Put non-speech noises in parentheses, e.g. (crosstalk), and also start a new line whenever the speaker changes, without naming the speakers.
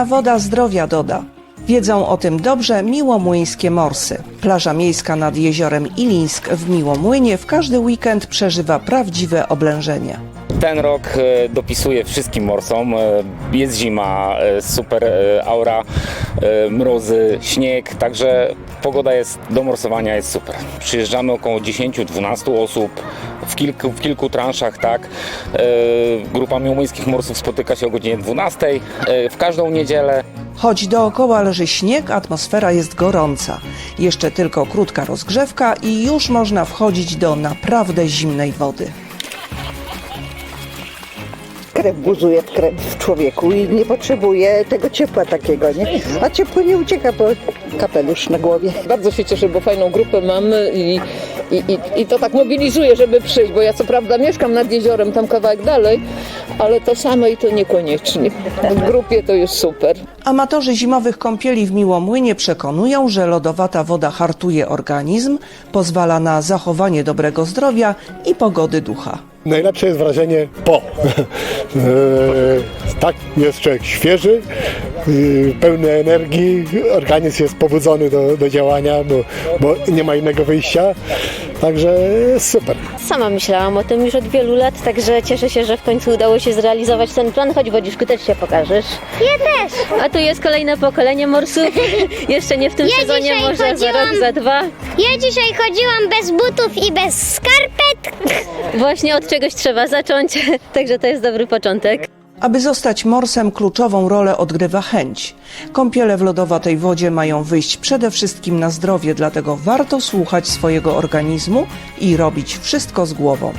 Zimna woda zdrowia doda. Wiedzą o tym dobrze miłomłyńskie morsy. Plaża miejska nad jeziorem Ilińsk w Miłomłynie w każdy weekend przeżywa prawdziwe oblężenie.
Ten rok e, dopisuje wszystkim morsom. E, Jest zima, e, super aura, mrozy, śnieg, także pogoda jest do morsowania jest super. Przyjeżdżamy około 10-12 osób w kilku, w kilku transzach, tak. Grupa miłomuńskich morsów spotyka się o godzinie 12 e, w każdą niedzielę.
Choć dookoła leży śnieg, atmosfera jest gorąca. Jeszcze tylko krótka rozgrzewka i już można wchodzić do naprawdę zimnej wody.
Krew buzuje w, krew w człowieku i nie potrzebuje tego ciepła takiego, nie? A ciepło nie ucieka, bo kapelusz na głowie.
Bardzo się cieszę, bo fajną grupę mamy i, i, i, i to tak mobilizuje, żeby przyjść, bo ja co prawda mieszkam nad jeziorem, tam kawałek dalej, ale to same i to niekoniecznie. W grupie to jest super.
Amatorzy zimowych kąpieli w Miłomłynie przekonują, że lodowata woda hartuje organizm, pozwala na zachowanie dobrego zdrowia i pogody ducha.
Najlepsze jest wrażenie po. Eee, (laughs) tak, jest człowiek świeży, yy, pełny energii, organizm jest pobudzony do, do działania, bo, bo nie ma innego wyjścia. Także super.
Sama myślałam o tym już od wielu lat, także cieszę się, że w końcu udało się zrealizować ten plan. Chodź Wodziszku, też się pokażesz.
Ja też.
A tu jest kolejne pokolenie morsów. (laughs) Jeszcze nie w tym
Ja
sezonie, może za
chodziłam-
rok, za dwa.
Ja dzisiaj chodziłam bez butów i bez skarpet.
Właśnie od czegoś trzeba zacząć, (laughs) także to jest dobry początek.
Aby zostać morsem, kluczową rolę odgrywa chęć. Kąpiele w lodowatej wodzie mają wyjść przede wszystkim na zdrowie, dlatego warto słuchać swojego organizmu i robić wszystko z głową.